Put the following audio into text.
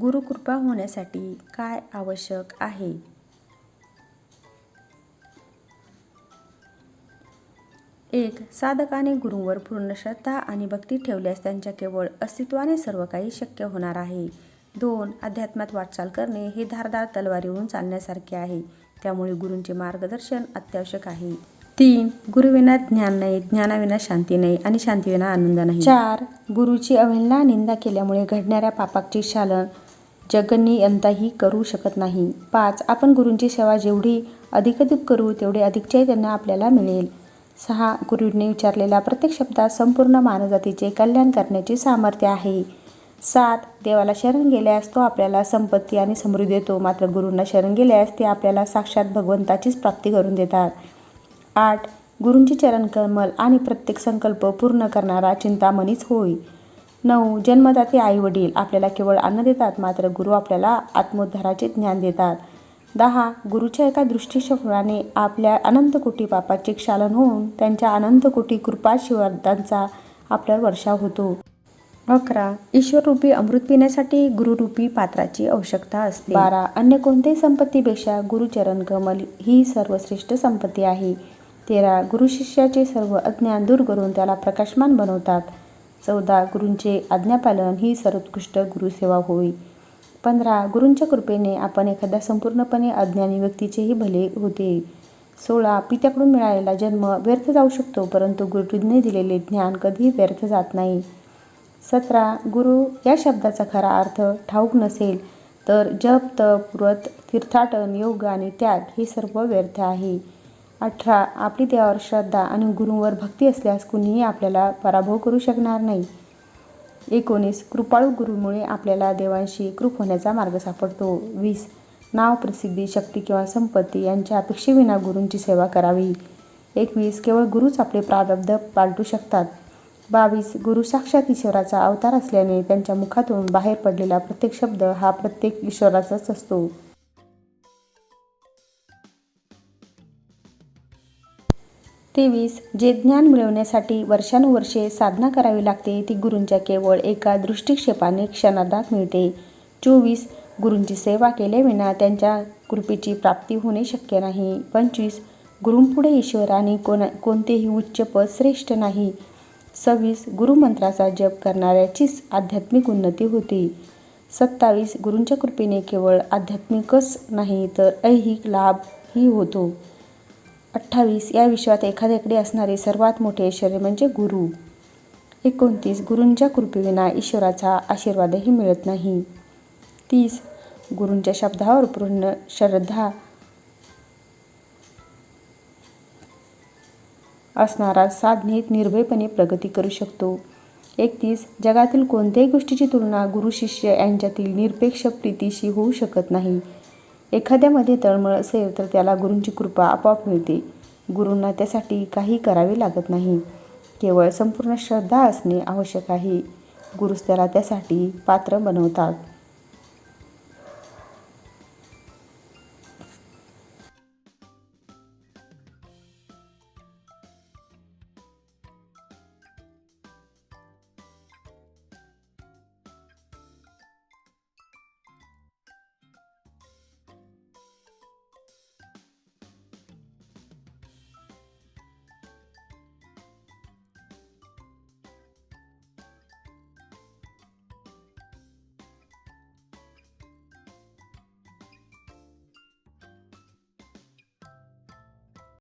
गुरुकृपा होण्यासाठी काय आवश्यक आहे? एक साधकाने गुरूंवर पूर्ण श्रद्धा आणि भक्ती ठेवल्यास त्यांच्या केवळ अस्तित्वाने सर्व काही शक्य होणार आहे. दोन अध्यात्मात वाटचाल करणे हे धारदार तलवारीवरून चालण्यासारखे आहे. त्यामुळे गुरूंचे मार्गदर्शन अत्यावश्यक आहे. तीन गुरुविना ज्ञान नाही ज्ञानाविना शांती नाही आणि शांतीविना आनंद नाही. चार गुरुची अवहेलना निंदा केल्यामुळे घडणाऱ्या पापाची शालन जगनियंताही करू शकत नाही. पाच आपण गुरूंची सेवा जेवढी अधिकाधिक करू तेवढे अधिक चैतन्य आपल्याला मिळेल. सहा गुरूंनी विचारलेल्या प्रत्येक शब्दात संपूर्ण मानवजातीचे कल्याण करण्याचे सामर्थ्य आहे. सात देवाला शरण गेल्यास तो आपल्याला संपत्ती आणि समृद्धी देतो. मात्र गुरूंना शरण गेल्यास ते आपल्याला साक्षात भगवंताचीच प्राप्ती करून देतात. आठ गुरूंचे चरण कमल आणि प्रत्येक संकल्प पूर्ण करणारा चिंतामणीच होय. नऊ जन्मदाते आई वडील आपल्याला केवळ अन्न देतात मात्र गुरु आपल्याला आत्मोद्धाराचे ज्ञान देतात. दहा गुरुच्या एका दृष्टीशफळाने आपल्या अनंत कोटी पापाचे क्षालन होऊन त्यांच्या अनंत कोटी कृपाशिवादांचा आपल्यावर वर्षा होतो. अकरा ईश्वररूपी अमृत पिण्यासाठी गुरुरूपी पात्राची आवश्यकता असते. बारा अन्य कोणत्याही संपत्तीपेक्षा गुरुचरण कमल ही सर्वश्रेष्ठ संपत्ती आहे. तेरा गुरु शिष्याचे सर्व अज्ञान दूर करून त्याला प्रकाशमान बनवतात. चौदा गुरूंचे आज्ञापालन ही सर्वोत्कृष्ट गुरुसेवा होय. पंधरा गुरूंच्या कृपेने आपण एखाद्या संपूर्णपणे अज्ञानी व्यक्तीचेही भले होते. सोळा पित्याकडून मिळालेला जन्म व्यर्थ जाऊ शकतो परंतु गुरुजींनी दिलेले ज्ञान कधीही व्यर्थ जात नाही. सतरा गुरु या शब्दाचा खरा अर्थ ठाऊक नसेल तर जप तप व्रत तीर्थाटन योग आणि त्याग हे सर्व व्यर्थ आहे. अठरा आपली देवावर श्रद्धा आणि गुरूंवर भक्ती असल्यास कुणीही आपल्याला पराभव करू शकणार नाही. एकोणीस कृपाळू गुरुमुळे आपल्याला देवांशी कृप होण्याचा मार्ग सापडतो. वीस नाव प्रसिद्धी शक्ती किंवा संपत्ती यांच्या अपेक्षेविना गुरूंची सेवा करावी. एकवीस केवळ गुरुच आपले प्रारब्ध पालटू शकतात. बावीस गुरु साक्षात ईश्वराचा अवतार असल्याने त्यांच्या मुखातून बाहेर पडलेला प्रत्येक शब्द हा प्रत्येक ईश्वराचाच असतो. तेवीस जे ज्ञान मिळवण्यासाठी वर्षानुवर्षे साधना करावी लागते ती गुरूंच्या केवळ एका दृष्टिक्षेपाने क्षणार्धात मिळते. चोवीस गुरूंची सेवा केल्याविना त्यांच्या कृपेची प्राप्ती होणे शक्य नाही. पंचवीस गुरूंपुढे ईश्वराने कोणा कोणतेही उच्च पद श्रेष्ठ नाही. सव्वीस गुरुमंत्राचा जप करणाऱ्याचीच आध्यात्मिक उन्नती होती. सत्तावीस गुरूंच्या कृपेने केवळ आध्यात्मिकच नाही तर ऐहिक लाभही होतो. अठ्ठावीस या विश्वात एखाद्याकडे असणारे सर्वात मोठे ऐश्वर म्हणजे गुरु. एकोणतीस गुरूंच्या कृपेविना ईश्वराचा आशीर्वादही मिळत नाही. तीस गुरूंच्या शब्दावर पूर्ण श्रद्धा असणारा साधनेत निर्भयपणे प्रगती करू शकतो. एकतीस जगातील कोणत्याही गोष्टीची तुलना गुरु शिष्य यांच्यातील निरपेक्ष प्रीतीशी होऊ शकत नाही. एखाद्यामध्ये तळमळ असेल तर त्याला गुरूंची कृपा आपोआप मिळते. गुरूंना त्यासाठी काही करावे लागत नाही. केवळ संपूर्ण श्रद्धा असणे आवश्यक आहे. गुरुच त्याला त्यासाठी पात्र बनवतात.